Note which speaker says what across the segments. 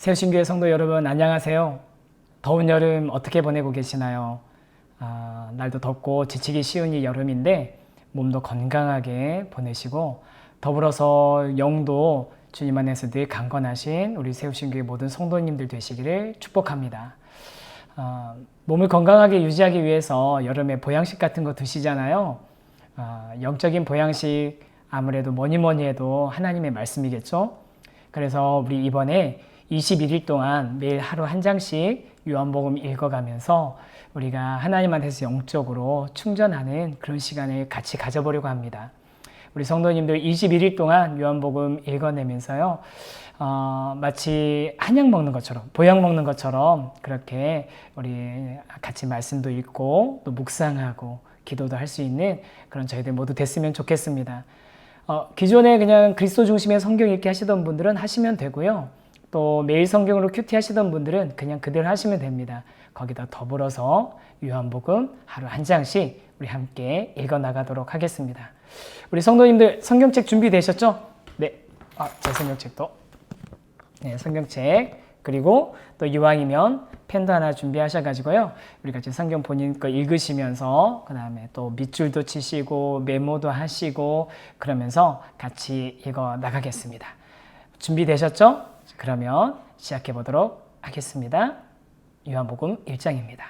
Speaker 1: 새우신교회 성도 여러분 안녕하세요. 더운 여름 어떻게 보내고 계시나요? 아, 날도 덥고 지치기 쉬운 이 여름인데 몸도 건강하게 보내시고 더불어서 영도 주님 안에서 늘 강건하신 우리 새우신교회 모든 성도님들 되시기를 축복합니다. 아, 몸을 건강하게 유지하기 위해서 여름에 보양식 같은 거 드시잖아요. 아, 영적인 보양식 아무래도 뭐니 뭐니 해도 하나님의 말씀이겠죠. 그래서 우리 이번에 21일 동안 매일 하루 한 장씩 요한복음 읽어가면서 우리가 하나님한테서 영적으로 충전하는 그런 시간을 같이 가져보려고 합니다. 우리 성도님들 21일 동안 요한복음 읽어내면서요, 어, 마치 한약 먹는 것처럼, 보약 먹는 것처럼 그렇게 우리 같이 말씀도 읽고 또 묵상하고 기도도 할 수 있는 그런 저희들 모두 됐으면 좋겠습니다. 어, 기존에 그냥 그리스도 중심의 성경 읽기 하시던 분들은 하시면 되고요. 또 매일 성경으로 큐티 하시던 분들은 그냥 그대로 하시면 됩니다. 거기다 더불어서 요한복음 하루 한 장씩 우리 함께 읽어 나가도록 하겠습니다. 우리 성도님들 성경책 준비되셨죠? 네. 아, 제 성경책도. 네, 성경책. 그리고 또 이왕이면 펜도 하나 준비하셔가지고요. 우리 같이 성경 본인 거 읽으시면서 그 다음에 또 밑줄도 치시고 메모도 하시고 그러면서 같이 읽어 나가겠습니다. 준비되셨죠? 그러면 시작해 보도록 하겠습니다. 요한복음 1장입니다.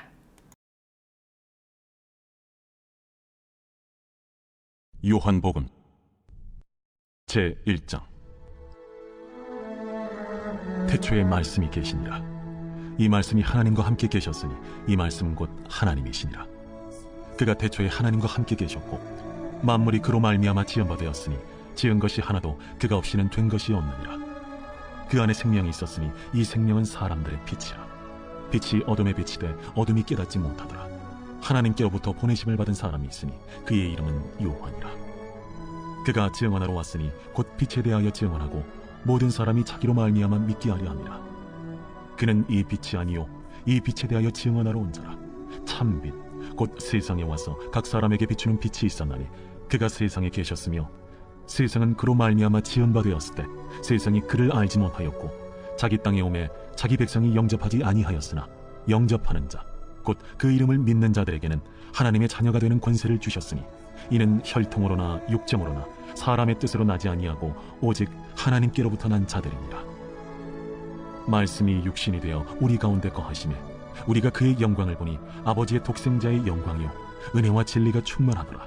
Speaker 2: 요한복음 제 1장. 태초에 말씀이 계시니라. 이 말씀이 하나님과 함께 계셨으니 이 말씀은 곧 하나님이시니라. 그가 태초에 하나님과 함께 계셨고 만물이 그로 말미암아 지은 바 되었으니 지은 것이 하나도 그가 없이는 된 것이 없느니라 그 안에 생명이 있었으니 이 생명은 사람들의 빛이라. 빛이 어둠에 비치되 어둠이 깨닫지 못하더라. 하나님께로부터 보내심을 받은 사람이 있으니 그의 이름은 요한이라. 그가 증언하러 왔으니 곧 빛에 대하여 증언하고 모든 사람이 자기로 말미암아 믿게 하려 함이라. 그는 이 빛이 아니요 이 빛에 대하여 증언하러 온 자라. 참 빛 곧 세상에 와서 각 사람에게 비추는 빛이 있었나니 그가 세상에 계셨으며 세상은 그로 말미암아 지은 바 되었을 때 세상이 그를 알지 못하였고 자기 땅에 오매 자기 백성이 영접하지 아니하였으나 영접하는 자 곧 그 이름을 믿는 자들에게는 하나님의 자녀가 되는 권세를 주셨으니 이는 혈통으로나 육정으로나 사람의 뜻으로 나지 아니하고 오직 하나님께로부터 난 자들이니라 말씀이 육신이 되어 우리 가운데 거하심에 우리가 그의 영광을 보니 아버지의 독생자의 영광이요 은혜와 진리가 충만하더라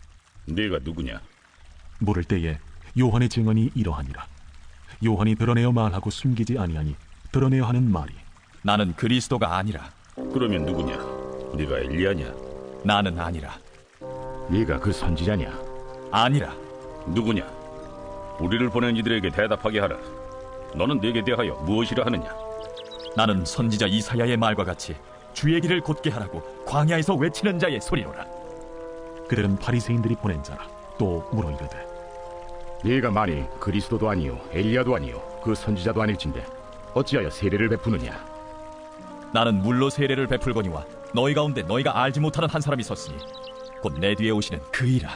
Speaker 3: 네가 누구냐?
Speaker 2: 물을 때에 요한의 증언이 이러하니라. 요한이 드러내어 말하고 숨기지 아니하니 드러내어 하는 말이
Speaker 4: 나는 그리스도가 아니라
Speaker 3: 그러면 누구냐? 네가 엘리야냐?
Speaker 4: 나는 아니라
Speaker 3: 네가 그 선지자냐?
Speaker 4: 아니라
Speaker 3: 누구냐? 우리를 보낸 이들에게 대답하게 하라. 너는 내게 대하여 무엇이라 하느냐?
Speaker 4: 나는 선지자 이사야의 말과 같이 주의 길을 곧게 하라고 광야에서 외치는 자의 소리로라
Speaker 2: 그들은 바리새인들이 보낸 자라. 또 물어 이르되
Speaker 5: 네가 만일 그리스도도 아니요 엘리야도 아니요 그 선지자도 아닐진데 어찌하여 세례를 베푸느냐
Speaker 4: 나는 물로 세례를 베풀거니와 너희 가운데 너희가 알지 못하는 한 사람이 섰으니 곧 내 뒤에 오시는 그이라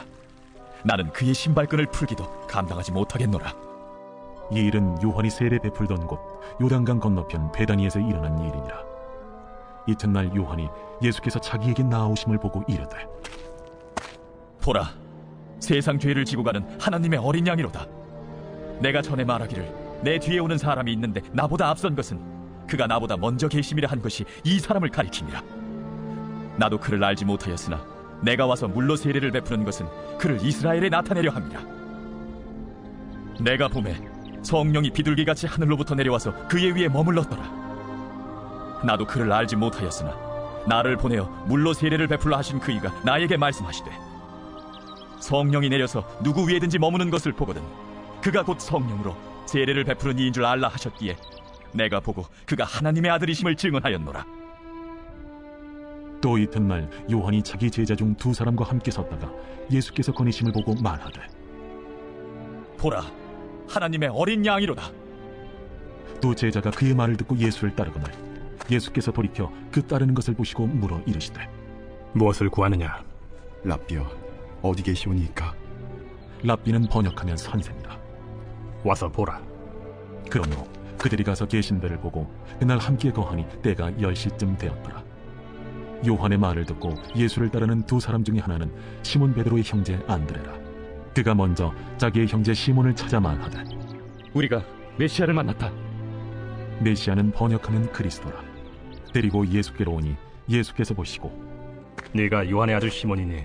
Speaker 4: 나는 그의 신발끈을 풀기도 감당하지 못하겠노라
Speaker 2: 이 일은 요한이 세례 베풀던 곳 요단강 건너편 베다니에서 일어난 일이니라. 이튿날 요한이 예수께서 자기에게 나아오심을 보고 이르되
Speaker 4: 보라. 세상 죄를 지고 가는 하나님의 어린 양이로다. 내가 전에 말하기를 내 뒤에 오는 사람이 있는데 나보다 앞선 것은 그가 나보다 먼저 계심이라 한 것이 이 사람을 가리킴이라. 나도 그를 알지 못하였으나 내가 와서 물로 세례를 베푸는 것은 그를 이스라엘에 나타내려 함이라. 내가 봄에 성령이 비둘기같이 하늘로부터 내려와서 그의 위에 머물렀더라. 나도 그를 알지 못하였으나 나를 보내어 물로 세례를 베풀라 하신 그이가 나에게 말씀하시되 성령이 내려서 누구 위에든지 머무는 것을 보거든 그가 곧 성령으로 세례를 베푸는 이인 줄 알라 하셨기에 내가 보고 그가 하나님의 아들이심을 증언하였노라.
Speaker 2: 또 이튿날 요한이 자기 제자 중 두 사람과 함께 섰다가 예수께서 거니심을 보고 말하되
Speaker 4: 보라, 하나님의 어린 양이로다.
Speaker 2: 또 제자가 그의 말을 듣고 예수를 따르거늘 예수께서 돌이켜 그 따르는 것을 보시고 물어 이르시되
Speaker 6: 무엇을 구하느냐?
Speaker 7: 라비어 어디 계시오니까?
Speaker 2: 랍비는 번역하면 선생이라
Speaker 6: 와서 보라.
Speaker 2: 그러므로 그들이 가서 계신 데를 보고 그날 함께 거하니 때가 열 시쯤 되었더라. 요한의 말을 듣고 예수를 따르는 두 사람 중에 하나는 시몬 베드로의 형제 안드레라. 그가 먼저 자기의 형제 시몬을 찾아 말하되
Speaker 5: 우리가 메시아를 만났다.
Speaker 2: 메시아는 번역하면 그리스도라. 데리고 예수께로 오니 예수께서 보시고
Speaker 6: 네가 요한의 아들 시몬이니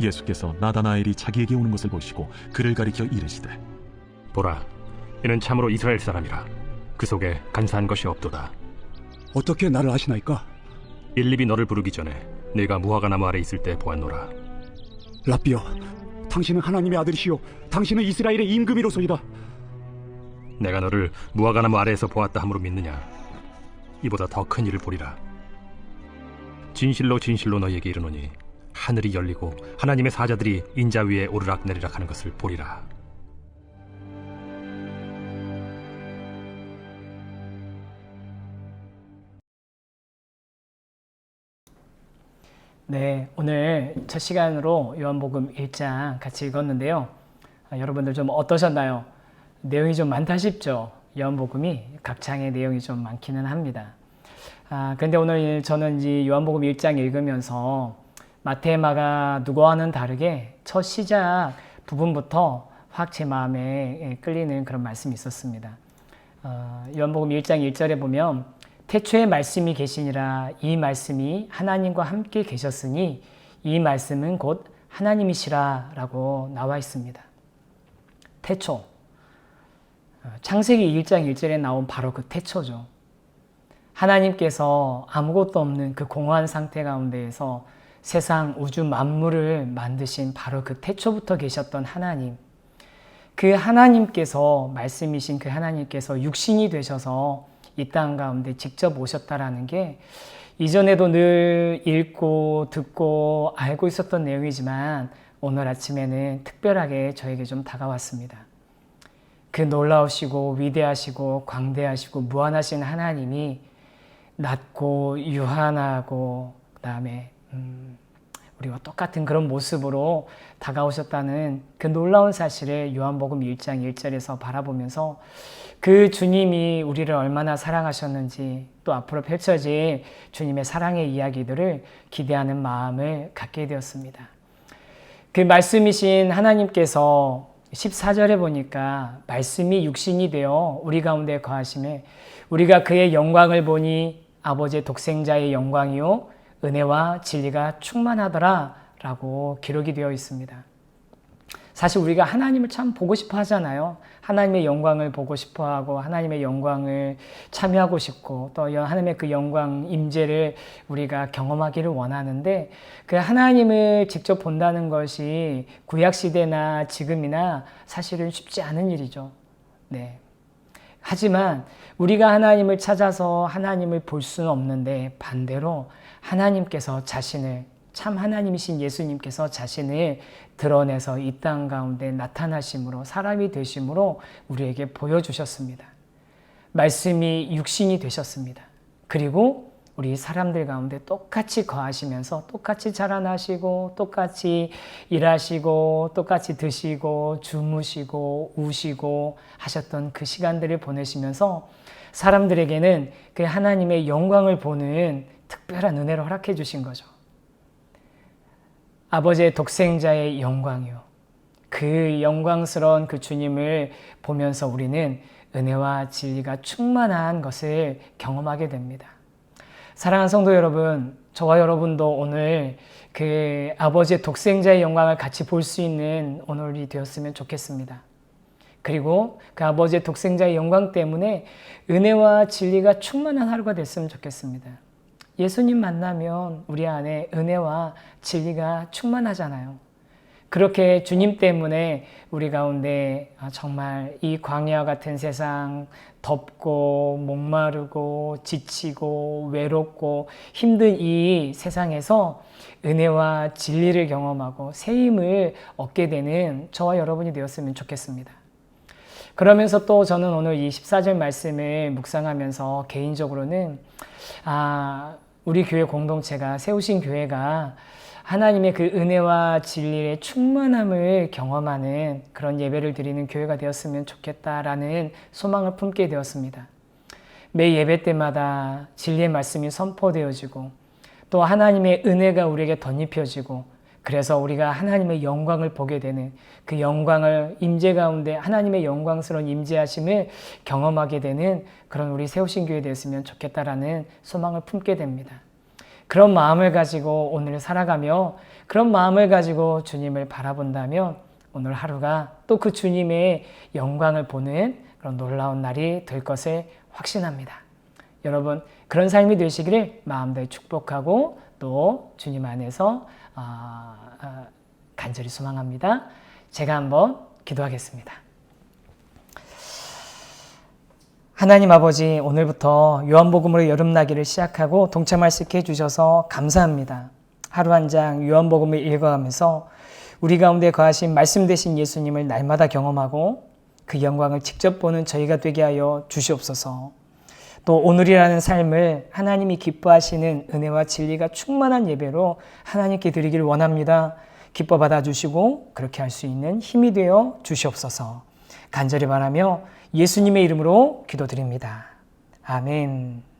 Speaker 2: 예수께서 나다나엘이 자기에게 오는 것을 보시고 그를 가리켜 이르시되
Speaker 6: 보라. 이는 참으로 이스라엘 사람이라. 그 속에 간사한 것이 없도다.
Speaker 8: 어떻게 나를 아시나이까?
Speaker 6: 일립이 너를 부르기 전에 네가 무화과 나무 아래 있을 때 보았노라.
Speaker 8: 라비어, 당신은 하나님의 아들이시요, 당신은 이스라엘의 임금이로소이다.
Speaker 6: 내가 너를 무화과 나무 아래에서 보았다 함으로 믿느냐? 이보다 더 큰 일을 보리라. 진실로 진실로 너희에게 이르노니 하늘이 열리고 하나님의 사자들이 인자 위에 오르락 내리락 하는 것을 보리라.
Speaker 1: 네, 오늘 첫 시간으로 요한복음 1장 같이 읽었는데요. 아, 여러분들 좀 어떠셨나요? 내용이 좀 많다 싶죠? 요한복음이 각 장의 내용이 좀 많기는 합니다. 아, 그런데 오늘 저는 이 요한복음 1장 읽으면서 마테마가 누구와는 다르게 첫 시작 부분부터 확 제 마음에 예, 끌리는 그런 말씀이 있었습니다. 어, 요한복음 1장 1절에 보면 태초에 말씀이 계시니라 이 말씀이 하나님과 함께 계셨으니 이 말씀은 곧 하나님이시라라고 나와 있습니다. 태초 어, 창세기 1장 1절에 나온 바로 그 태초죠. 하나님께서 아무것도 없는 그 공허한 상태 가운데에서 세상 우주 만물을 만드신 바로 그 태초부터 계셨던 하나님. 그 하나님께서 말씀이신 그 하나님께서 육신이 되셔서 이 땅 가운데 직접 오셨다라는 게 이전에도 늘 읽고 듣고 알고 있었던 내용이지만 오늘 아침에는 특별하게 저에게 좀 다가왔습니다. 그 놀라우시고 위대하시고 광대하시고 무한하신 하나님이 낮고 유한하고 그다음에 음, 우리와 똑같은 그런 모습으로 다가오셨다는 그 놀라운 사실을 요한복음 1장 1절에서 바라보면서 그 주님이 우리를 얼마나 사랑하셨는지 또 앞으로 펼쳐질 주님의 사랑의 이야기들을 기대하는 마음을 갖게 되었습니다. 그 말씀이신 하나님께서 14절에 보니까 말씀이 육신이 되어 우리 가운데 거하심에 우리가 그의 영광을 보니 아버지의 독생자의 영광이요 은혜와 진리가 충만하더라 라고 기록이 되어 있습니다. 사실 우리가 하나님을 참 보고 싶어 하잖아요. 하나님의 영광을 보고 싶어 하고 하나님의 영광을 참여하고 싶고 또 하나님의 그 영광 임재를 우리가 경험하기를 원하는데 그 하나님을 직접 본다는 것이 구약 시대나 지금이나 사실은 쉽지 않은 일이죠. 네. 하지만 우리가 하나님을 찾아서 하나님을 볼 수는 없는데 반대로 하나님께서 자신을 참 하나님이신 예수님께서 자신을 드러내서 이 땅 가운데 나타나심으로 사람이 되심으로 우리에게 보여주셨습니다. 말씀이 육신이 되셨습니다. 그리고 우리 사람들 가운데 똑같이 거하시면서 똑같이 자라나시고 똑같이 일하시고 똑같이 드시고 주무시고 우시고 하셨던 그 시간들을 보내시면서 사람들에게는 그 하나님의 영광을 보는 특별한 은혜를 허락해 주신 거죠. 아버지의 독생자의 영광이요. 그 영광스러운 그 주님을 보면서 우리는 은혜와 진리가 충만한 것을 경험하게 됩니다. 사랑하는 성도 여러분, 저와 여러분도 오늘 그 아버지의 독생자의 영광을 같이 볼 수 있는 오늘이 되었으면 좋겠습니다. 그리고 그 아버지의 독생자의 영광 때문에 은혜와 진리가 충만한 하루가 됐으면 좋겠습니다. 예수님 만나면 우리 안에 은혜와 진리가 충만하잖아요. 그렇게 주님 때문에 우리 가운데 아, 정말 이 광야 같은 세상 덥고 목마르고 지치고 외롭고 힘든 이 세상에서 은혜와 진리를 경험하고 새 힘을 얻게 되는 저와 여러분이 되었으면 좋겠습니다. 그러면서 또 저는 오늘 이 14절 말씀을 묵상하면서 개인적으로는 아, 우리 교회 공동체가 세우신 교회가 하나님의 그 은혜와 진리의 충만함을 경험하는 그런 예배를 드리는 교회가 되었으면 좋겠다라는 소망을 품게 되었습니다. 매 예배 때마다 진리의 말씀이 선포되어지고 또 하나님의 은혜가 우리에게 덧입혀지고 그래서 우리가 하나님의 영광을 보게 되는 그 영광을 임재 가운데 하나님의 영광스러운 임재하심을 경험하게 되는 그런 우리 세우신 교회 되었으면 좋겠다라는 소망을 품게 됩니다. 그런 마음을 가지고 오늘 살아가며 그런 마음을 가지고 주님을 바라본다면 오늘 하루가 또 그 주님의 영광을 보는 그런 놀라운 날이 될 것을 확신합니다. 여러분 그런 삶이 되시기를 마음다해 축복하고 또 주님 안에서 간절히 소망합니다. 제가 한번 기도하겠습니다. 하나님 아버지 오늘부터 요한복음으로 여름나기를 시작하고 동참할 수 있게 해주셔서 감사합니다. 하루 한 장 요한복음을 읽어가면서 우리 가운데 거하신 말씀 되신 예수님을 날마다 경험하고 그 영광을 직접 보는 저희가 되게 하여 주시옵소서. 또 오늘이라는 삶을 하나님이 기뻐하시는 은혜와 진리가 충만한 예배로 하나님께 드리길 원합니다. 기뻐 받아주시고 그렇게 할 수 있는 힘이 되어 주시옵소서. 간절히 바라며 예수님의 이름으로 기도드립니다. 아멘.